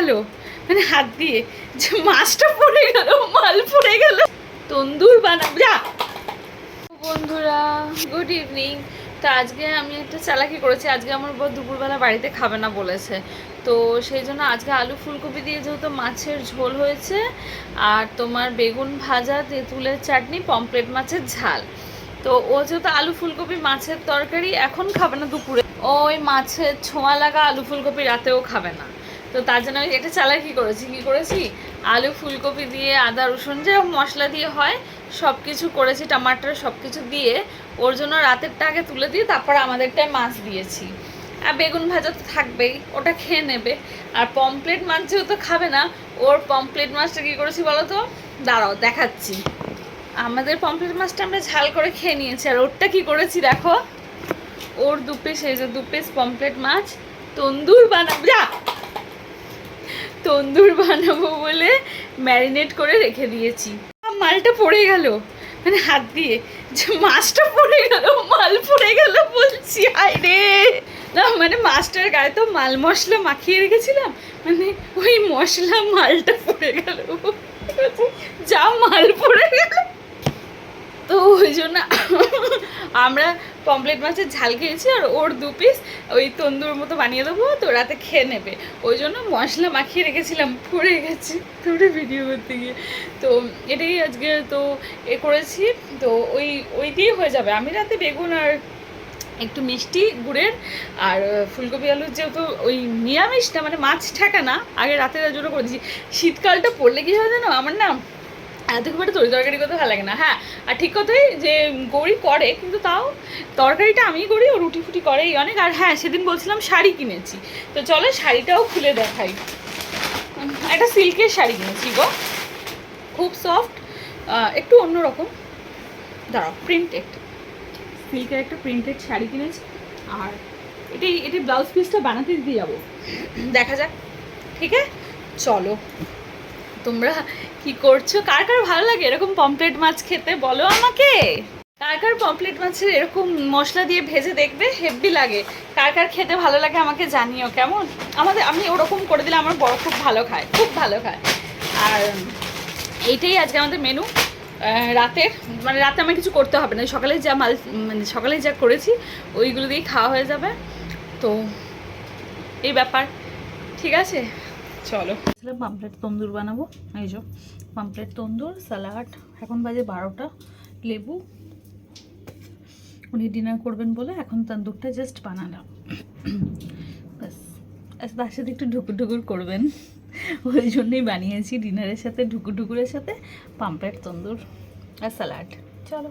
গেল। মানে হাত দিয়ে যে মাছটা পড়ে গেল, মাল পড়ে গেল। তন্দুর বানাবো। যা। বন্ধুরা গুড ইভিনিং তো আজকে আমি একটা চালাকি করেছি। আজকে আমার বর দুপুরবেলা বাড়িতে খাবে না বলেছে। তো সেই জন্য আজকে আলু ফুলকপি দিয়ে যেহেতু মাছের ঝোল হয়েছে, আর তোমার বেগুন ভাজা, তেঁতুলের চাটনি পমপ্লেট মাছের ঝাল। তো ও যেহেতু আলু ফুলকপি মাছের তরকারি এখন খাবে না দুপুরে। ওই মাছের ছোঁয়া লাগা আলু ফুলকপি রাতেও খাবে না। তো তার জন্য আমি একটা চালাকি করেছি? কি করেছি? আলু, ফুলকপি দিয়ে আদা, রসুন, যে মশলা দিয়ে হয় সব কিছু করেছি, টমাটার সব কিছু দিয়ে। ওর জন্য রাতেরটা আগে তুলে দিয়ে তারপর আমাদেরটায় মাছ দিয়েছি। আর বেগুন ভাজা তো থাকবেই, ওটা খেয়ে নেবে। আর পমপ্লেট মাছ যেহেতু খাবে না, ওর পমপ্লেট মাছটা কী করেছি বলো তো? দাঁড়াও, দেখাচ্ছি। আমাদের পমপ্লেট মাছটা আমরা ঝাল করে খেয়ে নিয়েছি। আর ওরটা কি করেছি দেখো? ওর দু পিস এই যে দু পিস পমপ্লেট মাছ, তন্দুর বানাবো। যা! তন্দুর বানাবো বলে ম্যারিনেট করে রেখে দিয়েছি। মালটা পড়ে গেল। মানে হাত দিয়ে। যে মাছটা পড়ে গেল, মাল পড়ে গেল বলছি আয় রে। না মানে মাছটার গায়ে তো মাল মশলা মাখিয়ে রেখেছিলাম। মানে ওই মশলা মালটা পড়ে গেল। যা মাল পড়ে গেল। তো ওই জন্য আমরা পমপ্লেট মাছের ঝাল খেয়েছি আর ওর দু পিস ওই তন্দুর মতো বানিয়ে দেবো, তো রাতে খেয়ে নেবে। ওই জন্য মশলা মাখিয়ে রেখেছিলাম, পড়ে গেছি তোরে ভিডিও করতে গিয়ে। তো এটাই আজকে তো এ করেছি, তো ওই ওই দিয়ে হয়ে যাবে। আমি রাতে বেগুন আর একটু মিষ্টি গুড়ের আর ফুলকপি আলুর যেহেতু ওই নিরামিষটা মানে মাছ ঠেকা না, আগে রাতের জন্য করে শীতকালটা পড়লে কি হয় জানো? আমার না এত খুব একটা তরি তরকারি করতে ভালো লাগে না। হ্যাঁ আর ঠিক কথাই যে গৌরী করে, কিন্তু তাও তরকারিটা আমিই করি, ও রুটি ফুটি করে এই অনেক। আর হ্যাঁ সেদিন বলছিলাম শাড়ি কিনেছি। তো চলো শাড়িটাও খুলে দেখাই। একটা সিল্কের শাড়ি কিনেছি গো। খুব সফট একটু অন্যরকম। দাঁড়াও প্রিন্টেড সিল্কের একটা প্রিন্টেড শাড়ি কিনেছি। আর এটাই এটি ব্লাউজ পিসটা বানাতে দিয়ে যাব। দেখা যাক। ঠিক আছে? চলো। তোমরা কি করছ? কার কার ভালো লাগে? এরকম পমপ্লেট মাছ খেতে? বলো আমাকে। কার কার পমপ্লেট মাছের এরকম মশলা দিয়ে ভেজে দেখবে? হেভি লাগে। কার কার খেতে ভালো লাগে আমাকে জানিও, কেমন? আমাদের আমি ওরকম করে দিলে আমার বড় খুব ভালো খায়, খুব ভালো খায়। আর এইটাই আজকে আমাদের মেনু রাতের মানে রাতে আমার কিছু করতে হবে না। সকালে যা মাল মানে সকালে যা করেছি, ওইগুলো দিয়েই খাওয়া হয়ে যাবে। তো, এই ব্যাপার। ঠিক আছে? চলো। পাম্পলেট তন্দুর বানাবো। এই যে, পাম্পলেট তন্দুর স্যালাড এখন বাজে বারোটা। লেবু। উনি ডিনার করবেন বলে এখন তন্দুরটা জাস্ট বানালাম। ব্যাস। তার সাথে একটু ঢুকুর ঢুকুর করবেন। ওই জন্যই বানিয়েছি ডিনারের সাথে, ঢুকুর ঢুকুরের সাথে পাম্পলেট তন্দুর আর স্যালাড চলো।